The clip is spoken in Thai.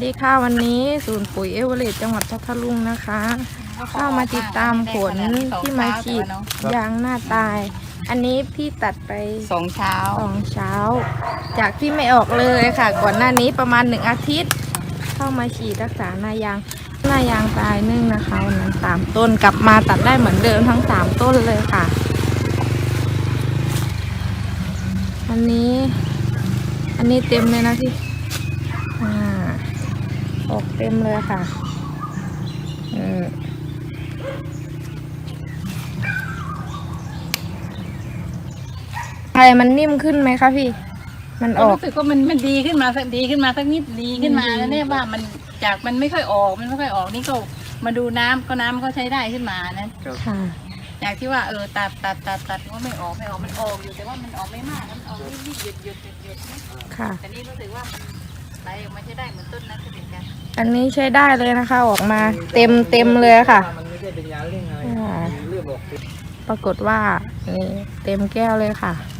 สวัสดีค่ะวันนี้ศูนย์ปุ๋ยเอเวอเรสต์จังหวัดพัทลุงนะคะเข้ามาติดตามผลที่มาฉีดยางหน้าตาย อันนี้พี่ตัดไปสองเช้าสองเช้า จากที่ไม่ออกเลยค่ะ ก่อนหน้านี้ประมาณหนึ่งอาทิตย์ เข้ามาฉีดรักษาหน้ายางหน้ายางตายนึ่งนะคะวันนั้นสามต้นกลับมาตัดได้เหมือนเดิมทั้งสามต้นเลยค่ะอันนี้ อันนี้เต็มเลยนะพี่อ่าออก เต็มเลยค่ะอืมอะไรมันนิ่มขึ้นไหมคะพี่ มันออก รู้สึกว่ามันมันดีขึ้นมาสักดีขึ้นมาสักนิดดีขึ้นมาแล้วเนี่ยว่ามันจากมันไม่ค่อยออกมันไม่ค่อยออกนี่ก็มาดูน้ำก็น้ำก็ใช้ได้ขึ้นมานะค่ะจากที่ว่าเออตัดตัดตัดตัดว่าไม่ออกไม่ออกมันออกอยู่แต่ว่ามันออกไม่มากมันออกนิดๆหยุดหยุดหยุดหยุดนะค่ะแต่นี่รู้สึกว่ามันไหลออกมาใช้ได้เหมือนต้นนั้นเหมือนกัน อันนี้ใช้ได้เลยนะคะ ออกมาเต็มเต็มเลยค่ะ มันไม่ใช่เป็นยาเร่งอะไรอ่า เลือดออก ปรากฏว่านี่เต็มแก้วเลยค่ะอ